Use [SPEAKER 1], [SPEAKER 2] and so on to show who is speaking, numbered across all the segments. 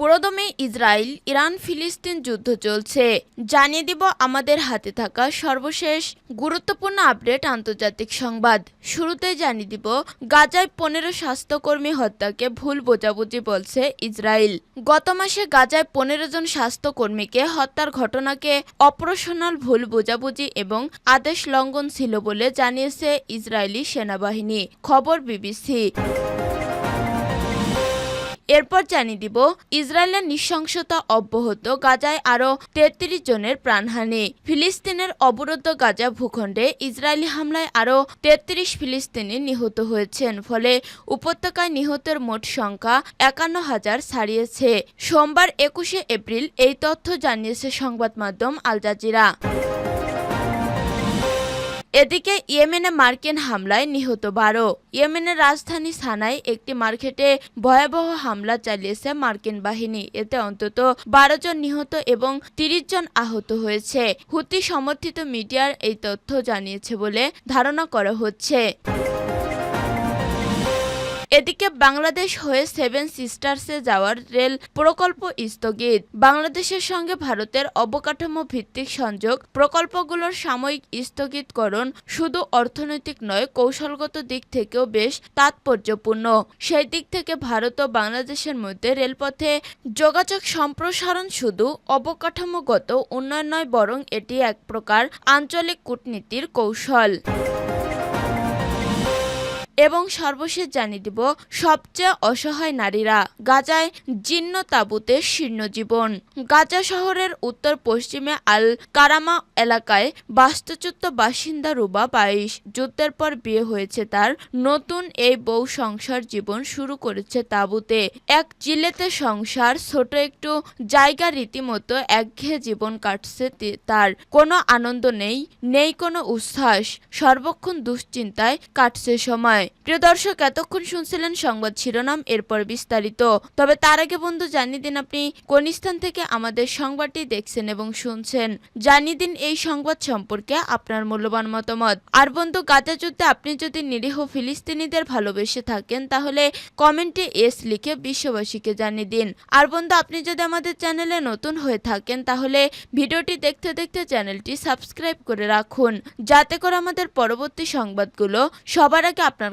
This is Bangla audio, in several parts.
[SPEAKER 1] পুরোদমে ইসরায়েল, ইরান, ফিলিস্তিন যুদ্ধ চলছে। জানিয়ে দিব আমাদের হাতে থাকা সর্বশেষ গুরুত্বপূর্ণ আপডেট আন্তর্জাতিক সংবাদ। শুরুতেই জানিয়ে দিব, গাজায় পনেরো স্বাস্থ্যকর্মী হত্যাকে ভুল বোঝাবুঝি বলছে ইসরায়েল। গত মাসে গাজায় পনেরো জন স্বাস্থ্যকর্মীকে হত্যার ঘটনাকে অপারেশনাল ভুল বোঝাবুঝি এবং আদেশ লঙ্ঘন ছিল বলে জানিয়েছে ইসরায়েলি সেনাবাহিনী। খবর বিবিসি। এরপর জানিয়ে দিব, ইসরায়েলের নৃশংসতা অব্যাহত, গাজায় আরও তেত্রিশ জনের প্রাণহানি। ফিলিস্তিনের অবরুদ্ধ গাজা ভূখণ্ডে ইসরায়েলি হামলায় আরও তেত্রিশ ফিলিস্তিনি নিহত হয়েছেন, ফলে উপত্যকায় নিহতের মোট সংখ্যা একান্ন হাজার ছাড়িয়েছে। সোমবার একুশে এপ্রিল এই তথ্য জানিয়েছে সংবাদ মাধ্যম আল জাজিরা। এদিকে ইয়েমেনে মার্কিন হামলায় নিহত বারো। ইয়েমেনের রাজধানী সানায় একটি মার্কেটে ভয়াবহ হামলা চালিয়েছে মার্কিন বাহিনী। এতে অন্তত বারো জন নিহত এবং তিরিশ জন আহত হয়েছে। হুতি সমর্থিত মিডিয়ার এই তথ্য জানিয়েছে বলে ধারণা করা হচ্ছে। এদিকে বাংলাদেশ হয়ে সেভেন সিস্টার্সে যাওয়ার রেল প্রকল্প স্থগিত। বাংলাদেশের সঙ্গে ভারতের অবকাঠামো ভিত্তিক সংযোগ প্রকল্পগুলোর সাময়িক স্থগিতকরণ শুধু অর্থনৈতিক নয়, কৌশলগত দিক থেকেও বেশ তাৎপর্যপূর্ণ। সেই দিক থেকে ভারত ও বাংলাদেশের মধ্যে রেলপথে যোগাযোগ সম্প্রসারণ শুধু অবকাঠামোগত উন্নয়ন নয়, বরং এটি এক প্রকার আঞ্চলিক কূটনীতির কৌশল। এবং সর্বশেষ জানিয়ে দিব, সবচেয়ে অসহায় নারীরা গাজায় জীর্ণ তাঁবুতে শীর্ণ জীবন। গাজা শহরের উত্তর পশ্চিমে আল কারামা এলাকায় বাস্তুচ্যুত বাসিন্দা রুবা বাইশ যুদ্ধের পর বিয়ে হয়েছে তার। নতুন এই বউ সংসার জীবন শুরু করেছে তাঁবুতে। এক জিলেতে সংসার, ছোট একটু জায়গা, রীতিমতো একঘেয়ে জীবন কাটছে তার। কোনো আনন্দ নেই নেই কোনো উচ্ছ্বাস, সর্বক্ষণ দুশ্চিন্তায় কাটছে সময়। প্রিয় দর্শক, এতক্ষণ শুনছিলেন সংবাদ শিরোনাম, এরপর বিস্তারিত। তবে তার আগে বন্ধু, জানিয়ে দিন আপনি কোন স্থান থেকে আমাদের সংবাদটি দেখছেন এবং শুনছেন। জানিয়ে দিন এই সংবাদ সম্পর্কে আপনার মূল্যবান মতামত। আর বন্ধু, গাজা যুদ্ধে আপনি যদি নিরীহ ফিলিস্তিনিদের ভালোবেসে থাকেন, তাহলে কমেন্টে এস লিখে বিশ্ববাসীকে জানিয়ে দিন। আর বন্ধু, আপনি যদি আমাদের চ্যানেলে নতুন হয়ে থাকেন, তাহলে ভিডিওটি দেখতে দেখতে চ্যানেলটি সাবস্ক্রাইব করে রাখুন। যাতে করে আমাদের পরবর্তী সংবাদগুলো সবার আগে আপনার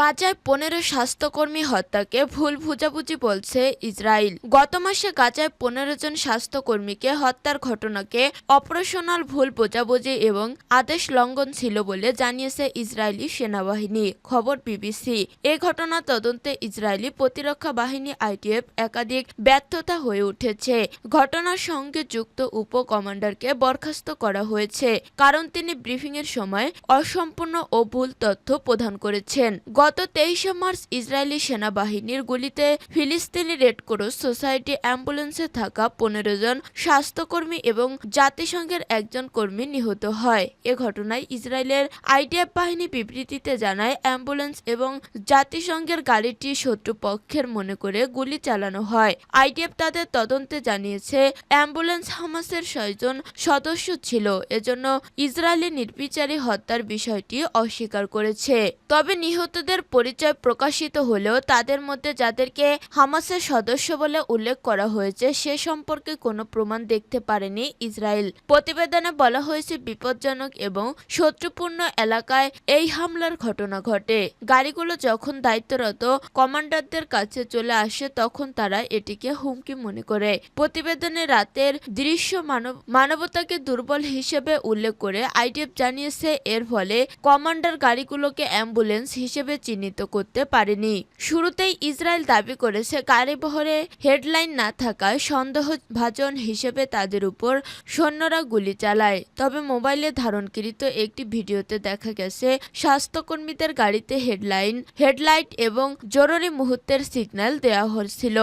[SPEAKER 1] গাজায় পনেরো স্বাস্থ্যকর্মী হত্যাকে ভুল বুঝাবুঝি বলছে ইসরায়েল গত মাসে গাজায় পনেরো জন স্বাস্থ্যকর্মীকে হত্যার ঘটনাকে অপারেশনাল ভুল বোঝাবুঝি এবং আদেশ লঙ্ঘন ছিল বলে জানিয়েছে ইসরায়েলি সেনাবাহিনী, খবর বিবিসি। এ ঘটনা তদন্তে ইসরায়েলি প্রতিরক্ষা বাহিনী, আইটিএফ একাধিক ব্যর্থতা হয়ে উঠেছে। ঘটনার সঙ্গে যুক্ত উপ কমান্ডারকে বরখাস্ত করা হয়েছে, কারণ তিনি ব্রিফিং এর সময় অসম্পূর্ণ ও ভুল তথ্য প্রদান করেছেন। গত তেইশে মার্চ ইসরায়েলি সেনাবাহিনীর গুলিতে ফিলিস্তিনি রেড ক্রস সোসাইটি অ্যাম্বুলেন্সে থাকা পনেরো জন স্বাস্থ্যকর্মী এবং জাতিসংঘের একজন কর্মী নিহত হয়। এ ঘটনায় ইসরায়েলের আইডিএফ বাহিনী বিবৃতিতে জানায়, অ্যাম্বুলেন্স এবং জাতিসংঘের গাড়িটি শত্রুপক্ষের মনে করে গুলি চালানো হয়। আইডিএফ তাদের তদন্তে জানিয়েছে, অ্যাম্বুলেন্স হামাসের ছয়জন সদস্য ছিল। এজন্য ইসরায়েলি নির্বিচারী হত্যার বিষয়টি অস্বীকার করেছে। তবে নিহতদের পরিচয় প্রকাশিত হলেও তাদের মধ্যে যাদেরকে হামাসের সদস্য বলে উল্লেখ করা হয়েছে, সে সম্পর্কে কোনো প্রমাণ দেখতে পারেনি ইসরায়েল। প্রতিবেদনে বলা হয়েছে, বিপজ্জনক এবং শত্রুপূর্ণ এলাকায় এই হামলার ঘটনা ঘটে। গাড়িগুলো যখন দায়িত্বরত কমান্ডারদের কাছে চলে আসে, তখন তারা এটিকে হুমকি মনে করে। প্রতিবেদনে রাতের দৃশ্য মানব, মানবতাকে দুর্বল হিসেবে উল্লেখ করে আইডিএফ জানিয়েছে, এর ফলে কমান্ডার গাড়িগুলোকে অ্যাম্বুলেন্স হিসেবে চিহ্নিত করতে পারেনি। শুরুতেই ইসরায়েল দাবি করেছে গাড়িবহরে হেডলাইন না থাকায় সন্দেহভাজন হিসেবে তাদের উপর সৈন্যরা গুলি চালায়। তবে মোবাইলে ধারণকৃত একটি ভিডিওতে দেখা গেছে, স্বাস্থ্যকর্মীদের গাড়িতে হেডলাইন, হেডলাইট এবং জরুরি মুহূর্তের সিগন্যাল দেওয়া হচ্ছিল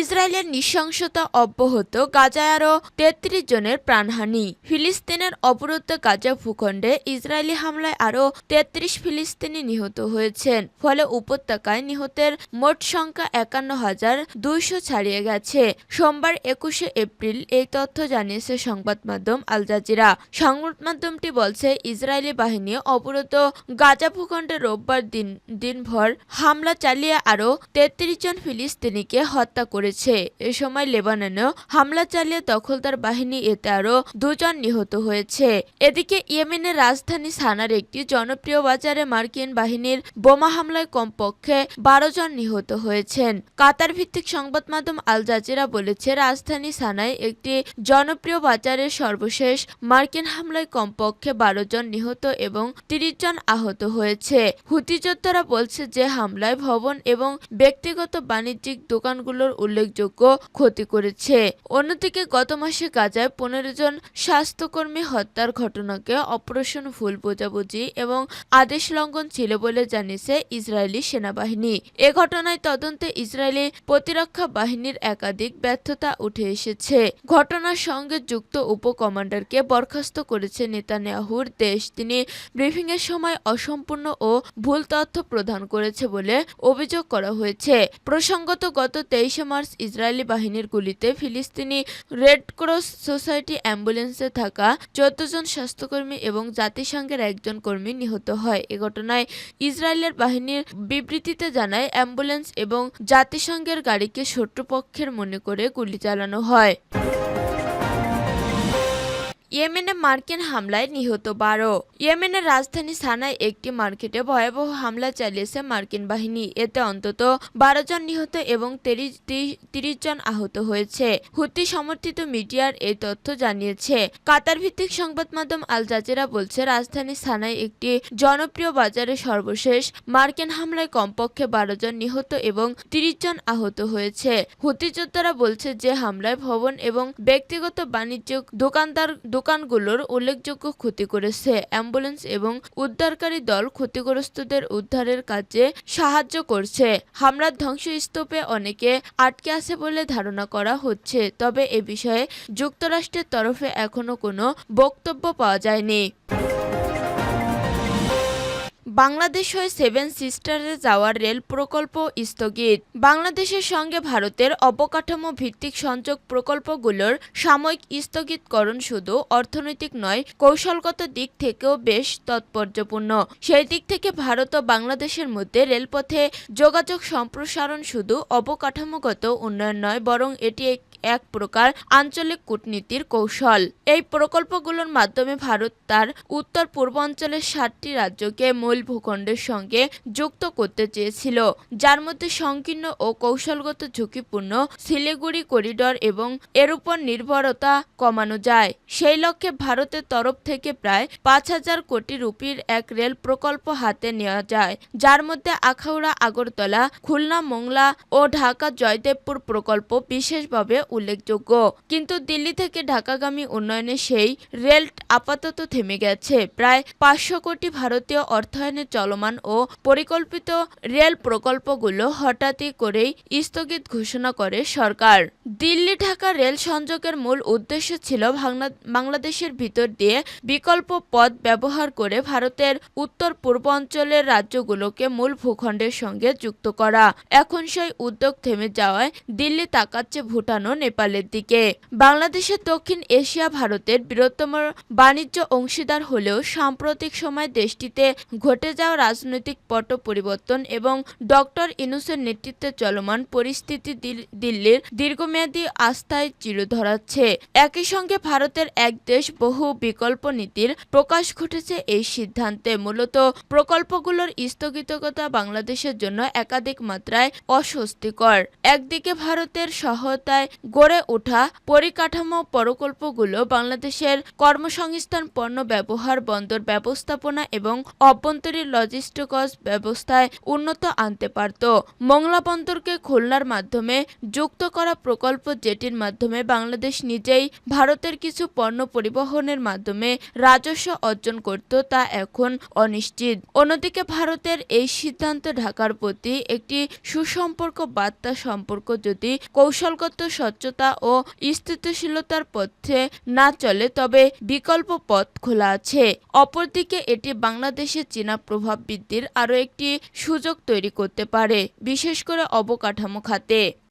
[SPEAKER 1] ইসরায়েলের নৃশংসতা অব্যাহত গাজায় আরও তেত্রিশ জনের প্রাণহানি। ফিলিস্তিনের অবরুদ্ধ গাজা ভূখণ্ডে ইসরায়েলি হামলায় আরও তেত্রিশ ফিলিস্তিনি নিহত হয়েছেন। ফলে উপত্যকায় নিহতের মোট সংখ্যা একান্ন হাজার দুইশো ছাড়িয়ে গেছে। সোমবার একুশে এপ্রিল এই তথ্য জানিয়েছে সংবাদ মাধ্যম আল জাজিরা। সংবাদ মাধ্যমটি বলছে, ইসরায়েলি বাহিনী অবরুদ্ধ গাজা ভূখণ্ডে রোববার দিন, দিনভর হামলা চালিয়ে আরও তেত্রিশ জন ফিলিস্তিনিকে হত্যা করেছে। এ সময় লেবাননেও হামলা চালিয়ে দখলদার বাহিনী এতে আরও দুজন নিহত হয়েছে। এদিকে ইয়েমেনের রাজধানী সানার একটি জনপ্রিয় বাজারে মার্কিন বাহিনীর বোমা হামলায় কমপক্ষে বারো জন নিহত হয়েছেন। কাতার ভিত্তিক সংবাদ মাধ্যম আল জাজিরা বলেছে, রাজধানী সানায় একটি জনপ্রিয় বাজারের সর্বশেষ মার্কিন হামলায় কমপক্ষে বারো জন নিহত এবং তিরিশ জন আহত হয়েছে। হুতিযোদ্ধারা বলছে যে, হামলায় ভবন এবং ব্যক্তিগত বাণিজ্যিক দোকানগুলোর উল্লেখযোগ্য ক্ষতি করেছে। অন্যদিকে গত মাসে গাজায় পনেরো জন স্বাস্থ্যকর্মী হত্যার ঘটনাকে অপারেশন ভুল বোঝাবুঝি এবং আদেশ লঙ্ঘন ছিল বলে জানিয়েছে ইসরায়েলি সেনাবাহিনী। এ ঘটনায় তদন্তে ইসরায়েলি প্রতিরক্ষা বাহিনীর একাধিক ব্যর্থতা উঠে এসেছে। ঘটনার সঙ্গে যুক্ত উপ কমান্ডারকে বরখাস্ত করেছে নেতানিয়াহুর দেশ। তিনি ব্রিফিংয়ের সময় অসম্পূর্ণ ও ভুল তথ্য প্রদান করেছে বলে অভিযোগ করা হয়েছে। প্রসঙ্গত গত তেইশে মার্চ ইসরায়েলি বাহিনীর গুলিতে ফিলিস্তিনি রেড ক্রস সোসাইটি অ্যাম্বুলেন্সে থাকা চোদ্দজন স্বাস্থ্যকর্মী এবং জাতিসংঘের একজন কর্মী নিহত হয়। এ ঘটনায় ইসরায়েলের বাহিনীর বিবৃতিতে জানায়, অ্যাম্বুলেন্স এবং জাতিসংঘের গাড়িকে শত্রুপক্ষের মনে করে গুলি চালানো হয়। ইয়েমেনে মার্কিন হামলায় নিহত বারো। ইয়েমেনের রাজধানী সানায় একটি মার্কেটে ভয়াবহ হামলা চালিয়েছে মার্কিন বাহিনী। এতে অন্তত বারো জন নিহত এবং তিরিশ জন আহত হয়েছে। হুতি সমর্থিত মিডিয়ার এই তথ্য জানিয়েছে। কাতার ভিত্তিক সংবাদ মাধ্যম আল জাজিরা বলছে, রাজধানী সানায় একটি জনপ্রিয় বাজারে সর্বশেষ মার্কিন হামলায় কমপক্ষে বারো জন নিহত এবং তিরিশ জন আহত হয়েছে। হুতি যোদ্ধারা বলছে যে হামলায় ভবন এবং ব্যক্তিগত বাণিজ্যিক দোকানদার দোকানগুলোর উল্লেখযোগ্য ক্ষতি করেছে। অ্যাম্বুলেন্স এবং উদ্ধারকারী দল ক্ষতিগ্রস্তদের উদ্ধারের কাজে সাহায্য করছে। হামলার ধ্বংসস্তূপে অনেকে আটকে আছে বলে ধারণা করা হচ্ছে। তবে এ বিষয়ে যুক্তরাষ্ট্রের তরফে এখনও কোনো বক্তব্য পাওয়া যায়নি। বাংলাদেশ হয়ে সেভেন সিস্টারে যাওয়ার রেল প্রকল্প স্থগিত। বাংলাদেশের সঙ্গে ভারতের অবকাঠামো ভিত্তিক সংযোগ প্রকল্পগুলোর সাময়িক স্থগিতকরণ শুধু অর্থনৈতিক নয়, কৌশলগত দিক থেকেও বেশ তাৎপর্যপূর্ণ। সেই দিক থেকে ভারত ও বাংলাদেশের মধ্যে রেলপথে যোগাযোগ সম্প্রসারণ শুধু অবকাঠামোগত উন্নয়ন নয়, বরং এটি এক প্রকার আঞ্চলিক কূটনীতির কৌশল। এই প্রকল্পগুলোর মাধ্যমে ভারত তার উত্তর পূর্বাঞ্চলের সাতটি রাজ্যকে মূল ভূখণ্ডের সঙ্গে যুক্ত করতে চেয়েছিল, যার মধ্যে সংকীর্ণ ও কৌশলগত ঝুঁকিপূর্ণ শিলিগুড়ি করিডর এবং এর উপর নির্ভরতা কমানো যায়। সেই লক্ষ্যে ভারতের তরফ থেকে প্রায় পাঁচ হাজার কোটি রুপির এক রেল প্রকল্প হাতে নেওয়া যায়, যার মধ্যে আখাউড়া, আগরতলা, খুলনা, মোংলা ও ঢাকা জয়দেবপুর প্রকল্প বিশেষভাবে উল্লেখযোগ্য। কিন্তু দিল্লি থেকে ঢাকাগামী উন্নয়নে সেই রেল আপাতত থেমে গেছে। প্রায় পাঁচশো কোটি ভারতীয় অর্থায়নে চলমান ও পরিকল্পিত রেল প্রকল্পগুলো হঠাৎই করেই স্থগিত ঘোষণা করে সরকার। দিল্লি ঢাকা রেল সংযোগের মূল উদ্দেশ্য ছিল বাংলাদেশের ভিতর দিয়ে বিকল্প পথ ব্যবহার করে ভারতের উত্তর পূর্বাঞ্চলের রাজ্যগুলোকে মূল ভূখণ্ডের সঙ্গে যুক্ত করা। এখন সেই উদ্যোগ থেমে যাওয়ায় দিল্লি তাকাচ্ছে ভুটান ও নেপালের দিকে। বাংলাদেশের দক্ষিণ এশিয়া ভারতের বৃহত্তম বাণিজ্য অংশীদার হলেও সাম্প্রতিক সময় দেশটিতে ঘটে যাওয়া রাজনৈতিক পট পরিবর্তন এবং ডক্টর ইনুসের নেতৃত্বে চলমান পরিস্থিতি দিল্লির দীর্ঘমেয়াদী আস্থায় চির ধরাচ্ছে। একই সঙ্গে ভারতের এক দেশ বহু বিকল্প নীতির প্রকাশ ঘটেছে এই সিদ্ধান্তে। মূলত প্রকল্পগুলোর স্থগিতকতা বাংলাদেশের জন্য একাধিক মাত্রায় অস্বস্তিকর। একদিকে ভারতের সহায়তায় গড়ে ওঠা পরিকাঠামো প্রকল্পগুলো বাংলাদেশের কর্মসংস্থান, পণ্য ব্যবহার, বন্দর ব্যবস্থাপনা এবং অভ্যন্তরীণ লজিস্টিকস ব্যবস্থায় উন্নত আনতে পারত। মংলা বন্দরকে খুলনার মাধ্যমে যুক্ত করা প্রকল্প যেটির মাধ্যমে বাংলাদেশ নিজেই ভারতের কিছু পণ্য পরিবহনের মাধ্যমে রাজস্ব অর্জন করত, তা এখন অনিশ্চিত। অন্যদিকে ভারতের এই সিদ্ধান্ত ঢাকার প্রতি একটি সুসম্পর্ক বার্তা সম্পর্ক যদি কৌশলগত স্বচ্ছতা ও স্থিতিশীলতার পথে না চলে তবে বিকল্প পথ খোলা আছে। অপরদিকে এটি বাংলাদেশে চীনা প্রভাব বৃদ্ধির আরও একটি সুযোগ তৈরি করতে পারে, বিশেষ করে অবকাঠামো খাতে।